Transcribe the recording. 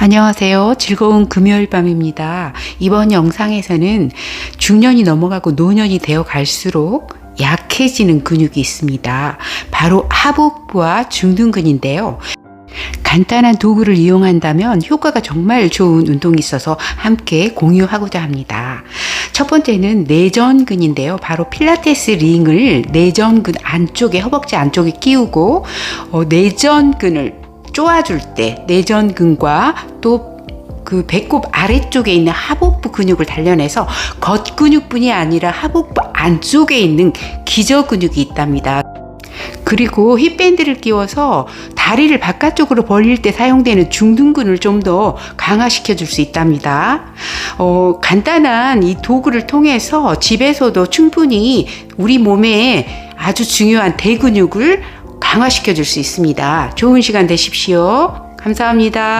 안녕하세요. 즐거운 금요일 밤입니다. 이번 영상에서는 중년이 넘어가고 노년이 되어 갈수록 약해지는 근육이 있습니다. 바로 하복부와 중둔근인데요. 간단한 도구를 이용한다면 효과가 정말 좋은 운동이 있어서 함께 공유하고자 합니다. 첫 번째는 내전근인데요. 바로 필라테스 링을 내전근 안쪽에 허벅지 안쪽에 끼우고 어, 내전근을 쪼아줄 때 내전근과 또 그 배꼽 아래쪽에 있는 하복부 근육을 단련해서 겉 근육뿐이 아니라 하복부 안쪽에 있는 기저 근육이 있답니다. 그리고 힙밴드를 끼워서 다리를 바깥쪽으로 벌릴 때 사용되는 중둔근을 좀 더 강화시켜 줄 수 있답니다. 어, 간단한 이 도구를 통해서 집에서도 충분히 우리 몸에 아주 중요한 대근육을 강화시켜 줄 수 있습니다. 좋은 시간 되십시오. 감사합니다.